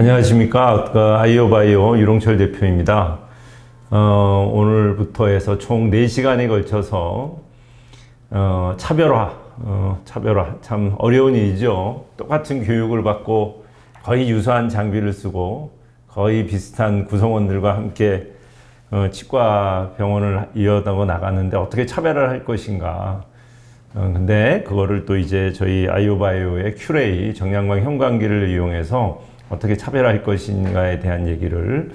안녕하십니까. 그 아이오바이오 유롱철 대표입니다. 어, 오늘부터 해서 총 4시간에 걸쳐서 어, 차별화, 어, 차별화. 참 어려운 일이죠. 똑같은 교육을 받고 거의 유사한 장비를 쓰고 거의 비슷한 구성원들과 함께 어, 치과 병원을 이어가고 나가는데 어떻게 차별을 할 것인가. 어, 근데 그거를 또 이제 저희 아이오바이오의 큐레이 정량광 형광기를 이용해서 어떻게 차별할 것인가에 대한 얘기를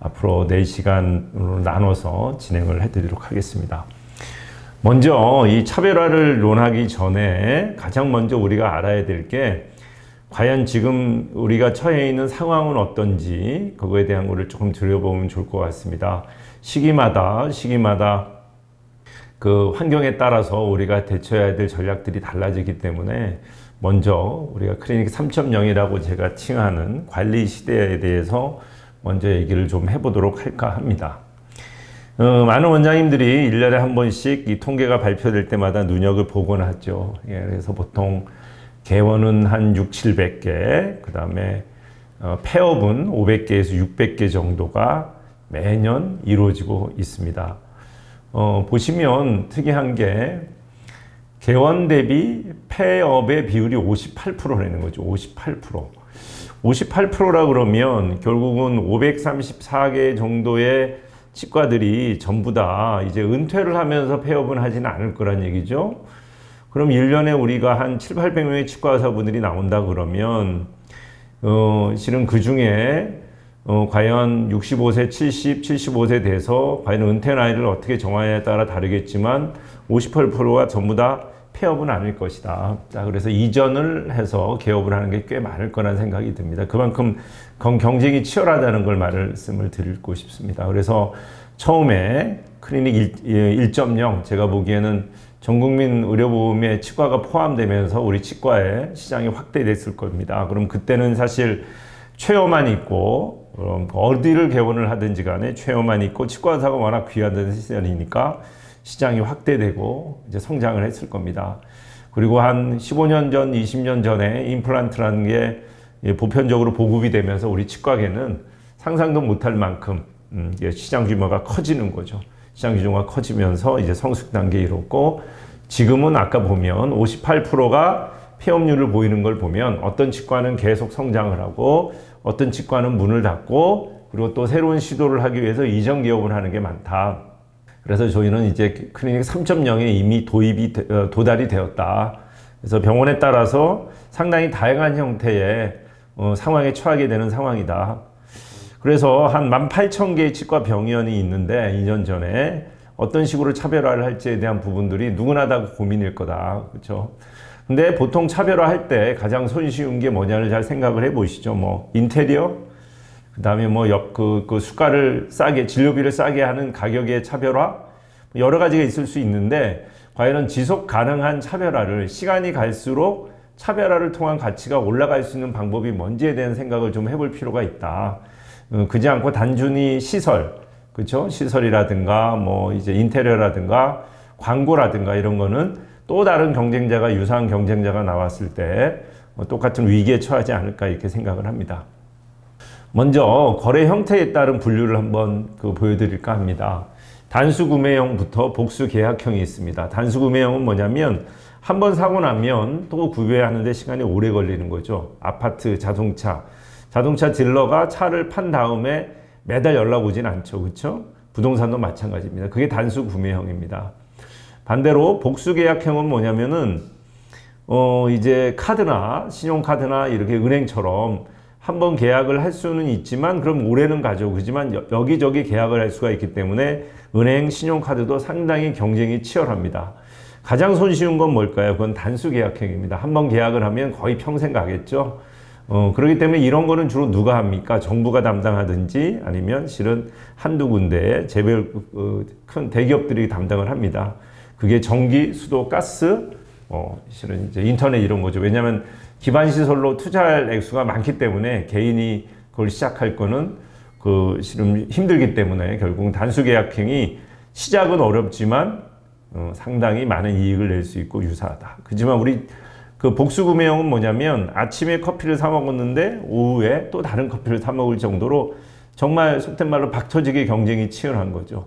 앞으로 4시간으로 나눠서 진행을 해드리도록 하겠습니다. 먼저 이 차별화를 논하기 전에 가장 먼저 우리가 알아야 될 게 과연 지금 우리가 처해 있는 상황은 어떤지 그거에 대한 거를 조금 들여보면 좋을 것 같습니다. 시기마다 시기마다 그 환경에 따라서 우리가 대처해야 될 전략들이 달라지기 때문에 먼저 우리가 클리닉 3.0이라고 제가 칭하는 관리 시대에 대해서 먼저 얘기를 좀 해보도록 할까 합니다. 어, 많은 원장님들이 1년에 한 번씩 이 통계가 발표될 때마다 눈여을 보곤 하죠. 예, 그래서 보통 개원은 한 6, 700개, 그 다음에 어, 폐업은 500개에서 600개 정도가 매년 이루어지고 있습니다. 어, 보시면 특이한 게 개원 대비 폐업의 비율이 58%라는 거죠. 58%. 58%라 그러면 결국은 534개 정도의 치과들이 전부 다 이제 은퇴를 하면서 폐업은 하지는 않을 거란 얘기죠. 그럼 1년에 우리가 한 7, 800명의 치과 의사분들이 나온다 그러면 어, 실은 그 중에 어, 과연 65세, 70, 75세 돼서 과연 은퇴 나이를 어떻게 정하냐에 따라 다르겠지만 58%가 전부 다 폐업은 아닐 것이다. 자, 그래서 이전을 해서 개업을 하는 게 꽤 많을 거란 생각이 듭니다. 그만큼 경쟁이 치열하다는 걸 말씀을 드리고 싶습니다. 그래서 처음에 클리닉 1.0 제가 보기에는 전 국민 의료보험에 치과가 포함되면서 우리 치과의 시장이 확대됐을 겁니다. 그럼 그때는 사실 최어만 있고 그럼 어디를 개원을 하든지 간에 최어만 있고 치과 의사가 워낙 귀하던 시절이니까 시장이 확대되고 이제 성장을 했을 겁니다. 그리고 한 15년 전, 20년 전에 임플란트라는 게 보편적으로 보급이 되면서 우리 치과계는 상상도 못할 만큼 음, 시장 규모가 커지는 거죠. 시장 규모가 커지면서 이제 성숙 단계에 이뤘고 지금은 아까 보면 58%가 폐업률을 보이는 걸 보면 어떤 치과는 계속 성장을 하고 어떤 치과는 문을 닫고 그리고 또 새로운 시도를 하기 위해서 이전 개업을 하는 게 많다. 그래서 저희는 이제 클리닉 3.0에 이미 도입이 어, 도달이 되었다. 그래서 병원에 따라서 상당히 다양한 형태의 어, 상황에 처하게 되는 상황이다. 그래서 한 18,000개의 치과 병원이 있는데 2년 전에 어떤 식으로 차별화를 할지에 대한 부분들이 누구나 다 고민일 거다. 그렇죠? 근데 보통 차별화할 때 가장 손쉬운 게 뭐냐를 잘 생각을 해 보시죠. 뭐 인테리어, 그 다음에 뭐 옆, 그, 그 수가를 싸게, 진료비를 싸게 하는 가격의 차별화? 뭐 여러 가지가 있을 수 있는데, 과연 지속 가능한 차별화를 시간이 갈수록 차별화를 통한 가치가 올라갈 수 있는 방법이 뭔지에 대한 생각을 좀 해볼 필요가 있다. 어, 그지 않고 단순히 시설, 그렇죠? 시설이라든가 뭐 이제 인테리어라든가 광고라든가 이런 거는 또 다른 경쟁자가 유사한 경쟁자가 나왔을 때뭐 똑같은 위기에 처하지 않을까 이렇게 생각을 합니다. 먼저 거래 형태에 따른 분류를 한번 그 보여드릴까 합니다. 단수 구매형부터 복수 계약형이 있습니다. 단수 구매형은 뭐냐면 한 번 사고 나면 또 구매하는데 시간이 오래 걸리는 거죠. 아파트, 자동차. 자동차 딜러가 차를 판 다음에 매달 연락 오진 않죠. 그렇죠? 부동산도 마찬가지입니다. 그게 단수 구매형입니다. 반대로 복수 계약형은 뭐냐면은 어 이제 카드나 신용카드나 이렇게 은행처럼 한번 계약을 할 수는 있지만 그럼 올해는 가죠. 그지만 여기저기 계약을 할 수가 있기 때문에 은행, 신용카드도 상당히 경쟁이 치열합니다. 가장 손쉬운 건 뭘까요? 그건 단수 계약형입니다. 한번 계약을 하면 거의 평생 가겠죠. 어, 그렇기 때문에 이런 거는 주로 누가 합니까? 정부가 담당하든지 아니면 실은 한두 군데 재벌 어, 큰 대기업들이 담당을 합니다. 그게 전기, 수도, 가스, 어, 실은 이제 인터넷 이런 거죠. 왜냐하면 기반 시설로 투자할 액수가 많기 때문에 개인이 그걸 시작할 거는 그 실은 힘들기 때문에 결국 단수 계약형이 시작은 어렵지만 어, 상당히 많은 이익을 낼 수 있고 유사하다. 그지만 우리 그그 복수 구매형은 뭐냐면 아침에 커피를 사 먹었는데 오후에 또 다른 커피를 사 먹을 정도로 정말 속된 말로 박터지게 경쟁이 치열한 거죠.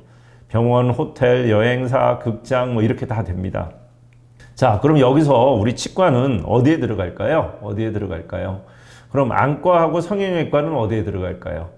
병원, 호텔, 여행사, 극장 뭐 이렇게 다 됩니다. 자, 그럼 여기서 우리 치과는 어디에 들어갈까요? 어디에 들어갈까요? 그럼 안과하고 성형외과는 어디에 들어갈까요?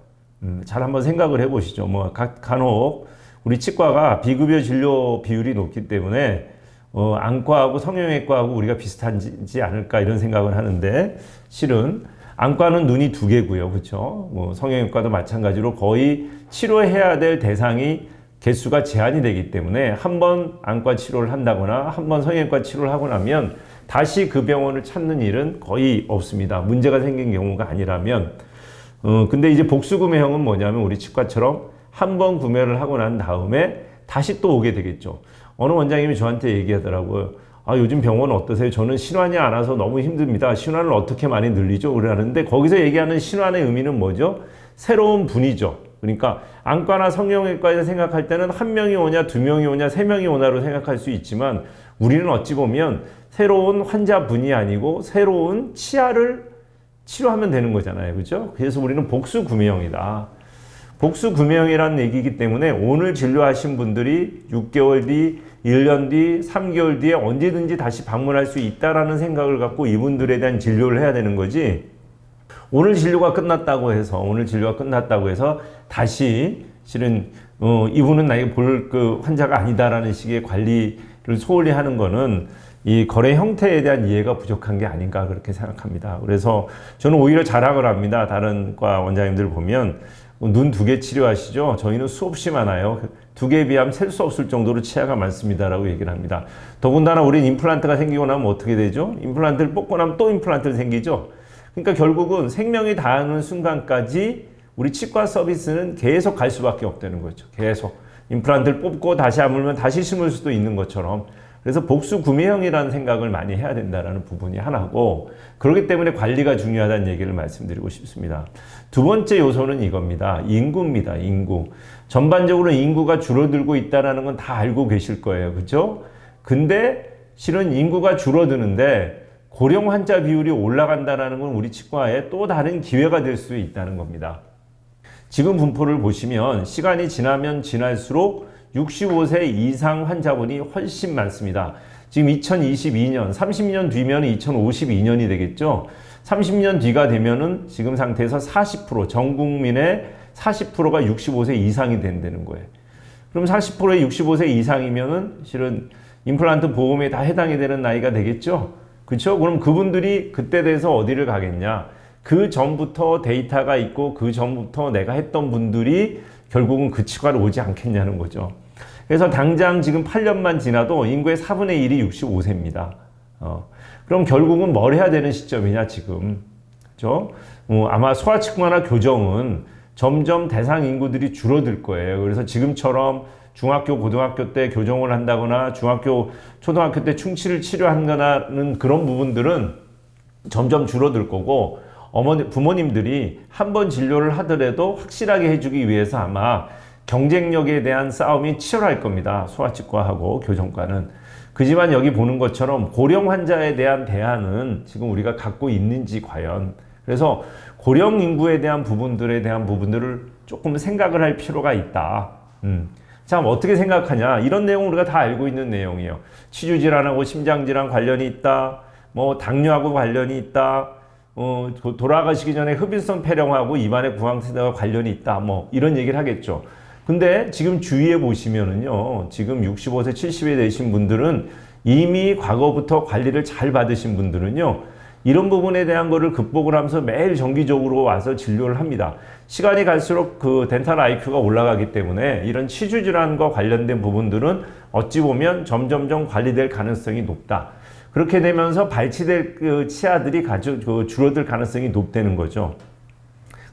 음, 잘 한번 생각을 해보시죠. 뭐 각, 간혹 우리 치과가 비급여 진료 비율이 높기 때문에 어, 안과하고 성형외과하고 우리가 비슷하지 않을까 이런 생각을 하는데 실은 안과는 눈이 두 개고요, 그렇죠? 뭐 성형외과도 마찬가지로 거의 치료해야 될 대상이 개수가 제한이 되기 때문에 한 번 안과 치료를 한다거나 한 번 성형외과 치료를 하고 나면 다시 그 병원을 찾는 일은 거의 없습니다. 문제가 생긴 경우가 아니라면. 어, 근데 이제 복수 구매형은 뭐냐면 우리 치과처럼 한 번 구매를 하고 난 다음에 다시 또 오게 되겠죠. 어느 원장님이 저한테 얘기하더라고요. 아, 요즘 병원 어떠세요? 저는 신환이 안 와서 너무 힘듭니다. 신환을 어떻게 많이 늘리죠? 그러는데 거기서 얘기하는 신환의 의미는 뭐죠? 새로운 분이죠. 그러니까 안과나 성형외과에서 생각할 때는 한 명이 오냐, 두 명이 오냐, 세 명이 오냐로 생각할 수 있지만 우리는 어찌 보면 새로운 환자분이 아니고 새로운 치아를 치료하면 되는 거잖아요. 그죠? 그래서 우리는 복수 구매형이다. 복수 구매형이라는 얘기이기 때문에 오늘 진료하신 분들이 6개월 뒤, 1년 뒤, 3개월 뒤에 언제든지 다시 방문할 수 있다라는 생각을 갖고 이분들에 대한 진료를 해야 되는 거지. 오늘 진료가 끝났다고 해서 오늘 진료가 끝났다고 해서 다시 실은 어, 이분은 나에게 볼 그 환자가 아니다라는 식의 관리를 소홀히 하는 거는 이 거래 형태에 대한 이해가 부족한 게 아닌가 그렇게 생각합니다. 그래서 저는 오히려 자랑을 합니다. 다른 과 원장님들 보면 눈 두 개 치료하시죠. 저희는 수없이 많아요. 두 개에 비하면 셀 수 없을 정도로 치아가 많습니다라고 얘기를 합니다. 더군다나 우린 임플란트가 생기고 나면 어떻게 되죠? 임플란트를 뽑고 나면 또 임플란트를 생기죠. 그러니까 결국은 생명이 닿는 순간까지 우리 치과 서비스는 계속 갈 수밖에 없다는 거죠. 계속. 임플란트를 뽑고 다시 아물면 다시 심을 수도 있는 것처럼. 그래서 복수 구매형이라는 생각을 많이 해야 된다는 부분이 하나고, 그렇기 때문에 관리가 중요하다는 얘기를 말씀드리고 싶습니다. 두 번째 요소는 이겁니다. 인구입니다. 인구. 전반적으로 인구가 줄어들고 있다는 건 다 알고 계실 거예요. 그죠? 근데 실은 인구가 줄어드는데 고령 환자 비율이 올라간다는 건 우리 치과에 또 다른 기회가 될 수 있다는 겁니다. 지금 분포를 보시면 시간이 지나면 지날수록 65세 이상 환자분이 훨씬 많습니다. 지금 2022년, 30년 뒤면 2052년이 되겠죠. 30년 뒤가 되면은 지금 상태에서 40%, 전 국민의 40%가 65세 이상이 된다는 거예요. 그럼 40%의 65세 이상이면은 실은 임플란트 보험에 다 해당이 되는 나이가 되겠죠. 그렇죠? 그럼 그분들이 그때 돼서 어디를 가겠냐? 그 전부터 데이터가 있고 그 전부터 내가 했던 분들이 결국은 그 치과를 오지 않겠냐는 거죠. 그래서 당장 지금 8년만 지나도 인구의 4분의 1이 65세입니다. 어. 그럼 결국은 뭘 해야 되는 시점이냐, 지금. 그죠? 어, 아마 소아치과나 교정은 점점 대상 인구들이 줄어들 거예요. 그래서 지금처럼 중학교, 고등학교 때 교정을 한다거나 중학교, 초등학교 때 충치를 치료한다는 그런 부분들은 점점 줄어들 거고 어머니, 부모님들이 한 번 진료를 하더라도 확실하게 해주기 위해서 아마 경쟁력에 대한 싸움이 치열할 겁니다. 소아치과하고 교정과는. 그지만 여기 보는 것처럼 고령 환자에 대한 대안은 지금 우리가 갖고 있는지 과연. 그래서 고령 인구에 대한 부분들에 대한 부분들을 조금 생각을 할 필요가 있다. 음. 자, 어떻게 생각하냐? 이런 내용을 우리가 다 알고 있는 내용이에요. 치주 질환하고 심장 질환 관련이 있다. 뭐, 당뇨하고 관련이 있다. 어, 돌아가시기 전에 흡인성 폐렴하고 입안의 구강세대가 관련이 있다. 뭐, 이런 얘기를 하겠죠. 근데 지금 주위에 보시면은요, 지금 65세, 70세 되신 분들은 이미 과거부터 관리를 잘 받으신 분들은요, 이런 부분에 대한 거를 극복을 하면서 매일 정기적으로 와서 진료를 합니다. 시간이 갈수록 그 덴탈 IQ가 올라가기 때문에 이런 치주 질환과 관련된 부분들은 어찌 보면 점점점 관리될 가능성이 높다. 그렇게 되면서 발치될 그 치아들이 가져, 그 줄어들 가능성이 높다는 거죠.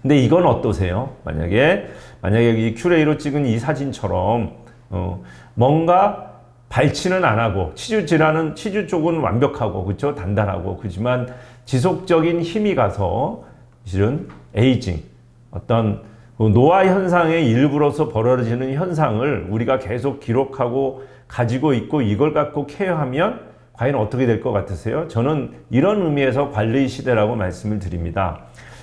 근데 이건 어떠세요? 만약에 만약에 이 큐레이로 찍은 이 사진처럼 어, 뭔가 발치는 안 하고 치주 질환은 치주 쪽은 완벽하고 그렇죠 단단하고 그렇지만 지속적인 힘이 가서 실은 에이징 어떤 그 노화 현상의 일부로서 벌어지는 현상을 우리가 계속 기록하고 가지고 있고 이걸 갖고 케어하면 과연 어떻게 될 것 같으세요? 저는 이런 의미에서 관리 시대라고 말씀을 드립니다.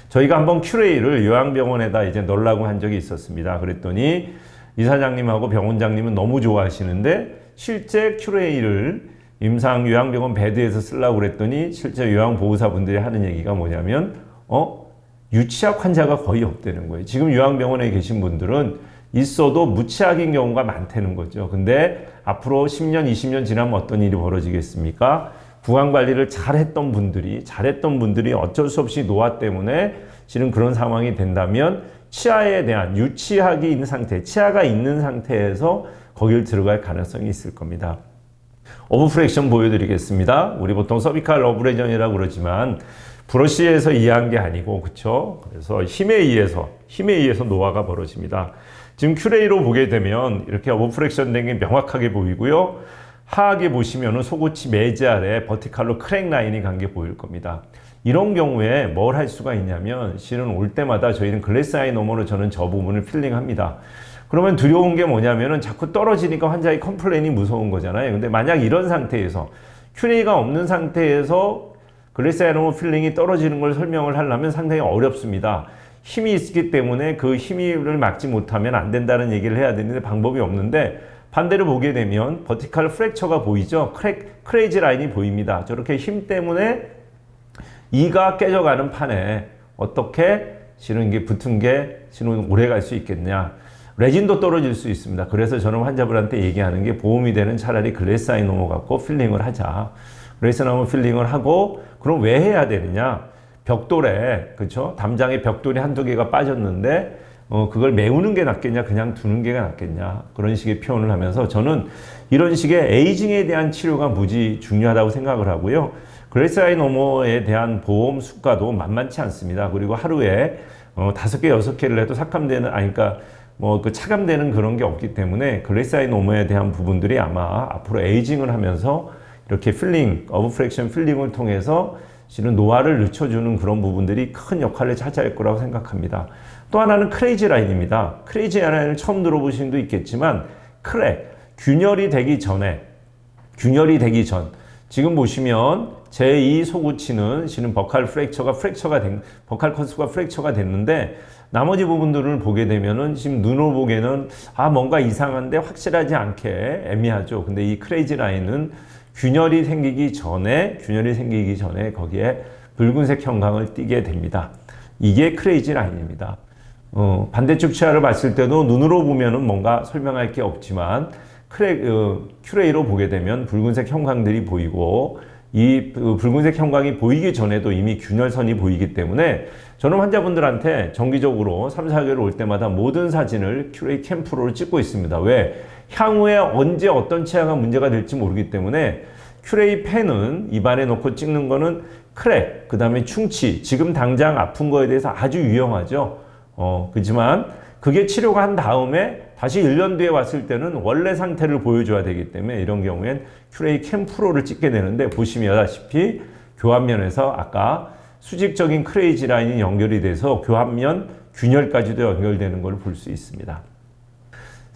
저희가 한번 큐레이를 요양병원에다 이제 넣으려고 한 적이 있었습니다. 그랬더니 이사장님하고 병원장님은 너무 좋아하시는데 실제 큐레이를 임상 요양병원 베드에서 쓰려고 그랬더니 실제 요양보호사분들이 하는 얘기가 뭐냐면 어 유치학 환자가 거의 없다는 거예요. 지금 요양병원에 계신 분들은 있어도 무치학인 경우가 많다는 거죠. 근데 앞으로 10년, 20년 지나면 어떤 일이 벌어지겠습니까? 구강 관리를 잘했던 분들이 잘했던 분들이 어쩔 수 없이 노화 때문에 실은 그런 상황이 된다면 치아에 대한 유치학이 있는 상태, 치아가 있는 상태에서 거길 들어갈 가능성이 있을 겁니다. 오브 프렉션 보여드리겠습니다. 우리 보통 서비칼 어브레전이라고 그러지만 브러쉬에서 이해한 게 아니고 그렇죠. 그래서 힘에 의해서 힘에 의해서 노화가 벌어집니다. 지금 큐레이로 보게 되면 이렇게 오브 프렉션 된 게 명확하게 보이고요. 하악에 보시면은 속옷이 매지 아래 버티칼로 크랙 라인이 간 게 보일 겁니다. 이런 경우에 뭘 할 수가 있냐면 실은 올 때마다 저희는 글래스 아이 너머로 저는 저 부분을 필링합니다. 그러면 두려운 게 뭐냐면은 자꾸 떨어지니까 환자의 컴플레인이 무서운 거잖아요. 근데 만약 이런 상태에서 큐레이가 없는 상태에서 글래스 아이 너머 필링이 떨어지는 걸 설명을 하려면 상당히 어렵습니다. 힘이 있기 때문에 그 힘을 막지 못하면 안 된다는 얘기를 해야 되는데 방법이 없는데 반대로 보게 되면 버티칼 프랙처가 보이죠? 크랙, 크레이지 라인이 보입니다. 저렇게 힘 때문에 이가 깨져가는 판에 어떻게 실은 게 붙은 게 실은 오래 갈 수 있겠냐. 레진도 떨어질 수 있습니다. 그래서 저는 환자분한테 얘기하는 게 보험이 되는 차라리 글래사이노모 갖고 필링을 하자. 글래사이노모 필링을 하고 그럼 왜 해야 되느냐? 벽돌에 그렇죠? 담장에 벽돌이 한두 개가 빠졌는데 어, 그걸 메우는 게 낫겠냐, 그냥 두는 게 낫겠냐, 그런 식의 표현을 하면서 저는 이런 식의 에이징에 대한 치료가 무지 중요하다고 생각을 하고요. 그레스라인 오모에 대한 보험 수가도 만만치 않습니다. 그리고 하루에 어, 다섯 개, 여섯 개를 해도 삭감되는, 아니, 그러니까 뭐 그 차감되는 그런 게 없기 때문에 오모에 대한 부분들이 아마 앞으로 에이징을 하면서 이렇게 필링, 어브프렉션 필링을 통해서 실은 노화를 늦춰주는 그런 부분들이 큰 역할을 차지할 거라고 생각합니다. 또 하나는 크레이지 라인입니다. 크레이지 라인을 처음 들어보신 분도 있겠지만 크랙, 균열이 되기 전에 균열이 되기 전 지금 보시면 제2 소구치는 실은 버칼 프랙처가 프랙처가 된 버칼 커스가 프랙처가 됐는데 나머지 부분들을 보게 되면은 지금 눈으로 보기에는 아 뭔가 이상한데 확실하지 않게 애매하죠. 근데 이 크레이지 라인은 균열이 생기기 전에 균열이 생기기 전에 거기에 붉은색 형광을 띠게 됩니다. 이게 크레이지 라인입니다. 어, 반대쪽 치아를 봤을 때도 눈으로 보면은 뭔가 설명할 게 없지만 크레, 어, 큐레이로 보게 되면 붉은색 형광들이 보이고 이 어, 붉은색 형광이 보이기 전에도 이미 균열선이 보이기 때문에 저는 환자분들한테 정기적으로 3, 4개월 올 때마다 모든 사진을 큐레이 캠프로를 찍고 있습니다. 왜? 향후에 언제 어떤 치아가 문제가 될지 모르기 때문에 큐레이 펜은 입안에 놓고 찍는 거는 크랙, 그 다음에 충치, 지금 당장 아픈 거에 대해서 아주 유용하죠. 어, 그지만 그게 치료가 한 다음에 다시 1년 뒤에 왔을 때는 원래 상태를 보여줘야 되기 때문에 이런 경우엔 큐레이 캠 프로를 찍게 되는데 보시면 아시피 교환면에서 아까 수직적인 크레이지 라인이 연결이 돼서 교환면 균열까지도 연결되는 걸 볼 수 있습니다.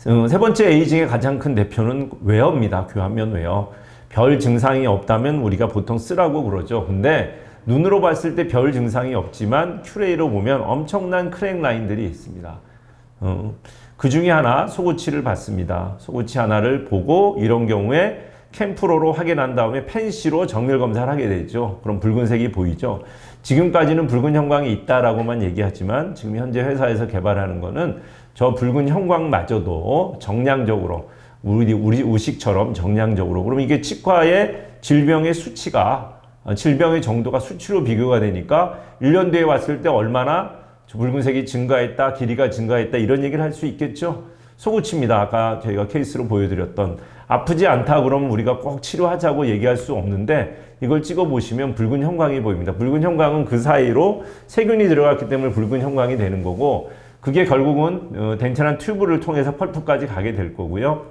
어, 세 번째 에이징의 가장 큰 대표는 웨어입니다. 교환면 웨어. 별 증상이 없다면 우리가 보통 쓰라고 그러죠. 근데 눈으로 봤을 때 별 증상이 없지만 큐레이로 보면 엄청난 크랙 라인들이 있습니다. 어, 그 중에 하나 소고치를 봤습니다. 소고치 하나를 보고 이런 경우에 캠프로로 확인한 다음에 펜시로 정밀 검사를 하게 되죠. 그럼 붉은색이 보이죠. 지금까지는 붉은 형광이 있다라고만 얘기하지만 지금 현재 회사에서 개발하는 거는 저 붉은 형광마저도 정량적으로 우리 우리 우식처럼 정량적으로 그럼 이게 치과의 질병의 수치가 질병의 정도가 수치로 비교가 되니까 1년 뒤에 왔을 때 얼마나 붉은색이 증가했다, 길이가 증가했다 이런 얘기를 할 수 있겠죠. 소고치입니다. 아까 저희가 케이스로 보여드렸던 아프지 않다 그러면 우리가 꼭 치료하자고 얘기할 수 없는데 이걸 찍어 보시면 붉은 형광이 보입니다. 붉은 형광은 그 사이로 세균이 들어갔기 때문에 붉은 형광이 되는 거고 그게 결국은 어, 덴트란 튜브를 통해서 펄프까지 가게 될 거고요.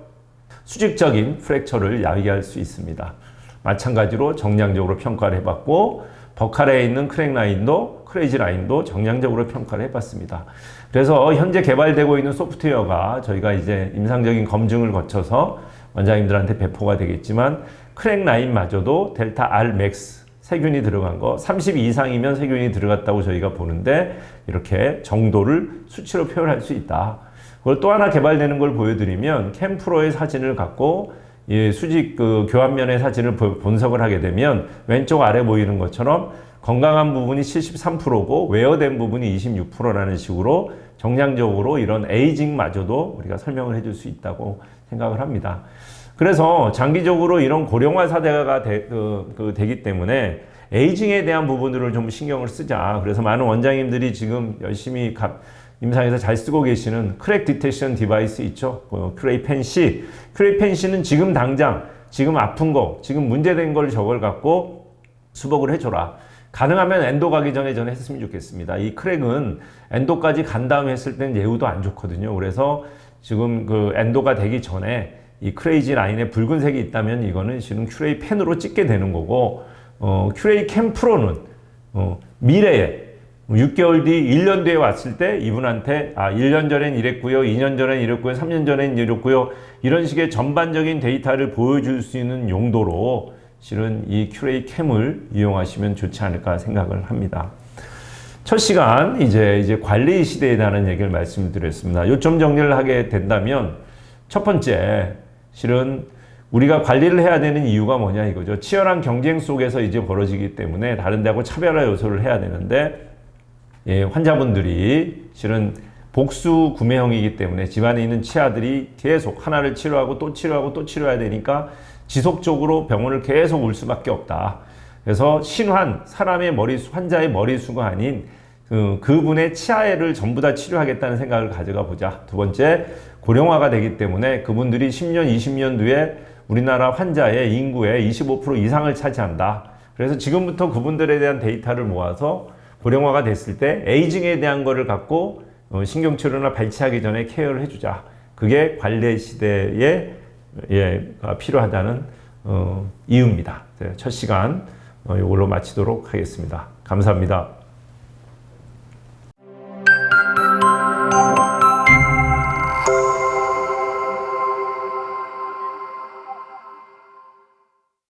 수직적인 프랙처를 야기할 수 있습니다. 마찬가지로 정량적으로 평가를 해봤고 버칼에 있는 크랙 라인도 크레이지 라인도 정량적으로 평가를 해봤습니다. 그래서 현재 개발되고 있는 소프트웨어가 저희가 이제 임상적인 검증을 거쳐서 원장님들한테 배포가 되겠지만 크랙 라인마저도 델타 R 맥스 세균이 들어간 거30 이상이면 세균이 들어갔다고 저희가 보는데 이렇게 정도를 수치로 표현할 수 있다. 그걸 또 하나 개발되는 걸 보여드리면 캠프로의 사진을 갖고 예, 수직 그 교환면의 사진을 보- 분석을 하게 되면 왼쪽 아래 보이는 것처럼 건강한 부분이 73%고 웨어된 부분이 26%라는 식으로 정량적으로 이런 에이징마저도 우리가 설명을 해줄 수 있다고 생각을 합니다. 그래서 장기적으로 이런 고령화 사대가 되, 그, 그 되기 때문에 에이징에 대한 부분들을 좀 신경을 쓰자. 그래서 많은 원장님들이 지금 열심히 가- 임상에서 잘 쓰고 계시는 크랙 디텍션 디바이스 있죠. 어, 크레이펜 C. 크레이펜 C는 지금 당장 지금 아픈 거, 지금 문제된 걸 저걸 갖고 수복을 해줘라. 가능하면 엔도 가기 전에 저는 했으면 좋겠습니다. 이 크랙은 엔도까지 간 다음에 했을 땐 예후도 안 좋거든요. 그래서 지금 그 엔도가 되기 전에 이 크레이지 라인에 붉은색이 있다면 이거는 지금 큐레이 펜으로 찍게 되는 거고, 어, 큐레이 캠 프로는 어, 미래에 6개월 뒤, 1년 뒤에 왔을 때 이분한테 아, 1년 전엔 이랬고요, 2년 전엔 이랬고요, 3년 전엔 이랬고요. 이런 식의 전반적인 데이터를 보여줄 수 있는 용도로 실은 이 큐레이 캠을 이용하시면 좋지 않을까 생각을 합니다. 첫 시간 이제 이제 관리 시대에 대한 얘기를 말씀드렸습니다. 요점 정리를 하게 된다면 첫 번째 실은 우리가 관리를 해야 되는 이유가 뭐냐 이거죠. 치열한 경쟁 속에서 이제 벌어지기 때문에 다른 데하고 차별화 요소를 해야 되는데 예, 환자분들이 실은 복수 구매형이기 때문에 집안에 있는 치아들이 계속 하나를 치료하고 또 치료하고 또 치료해야 되니까 지속적으로 병원을 계속 올 수밖에 없다. 그래서 신환 사람의 머리수 환자의 머리수가 아닌 그, 그분의 치아를 전부 다 치료하겠다는 생각을 가져가 보자. 두 번째 고령화가 되기 때문에 그분들이 10년, 20년 뒤에 우리나라 환자의 인구의 25% 이상을 차지한다. 그래서 지금부터 그분들에 대한 데이터를 모아서 고령화가 됐을 때 에이징에 대한 거를 갖고 어, 신경치료나 발치하기 전에 케어를 해주자. 그게 관례 시대에 예, 가 필요하다는 어, 이유입니다. 네, 첫 시간 어, 이걸로 마치도록 하겠습니다. 감사합니다.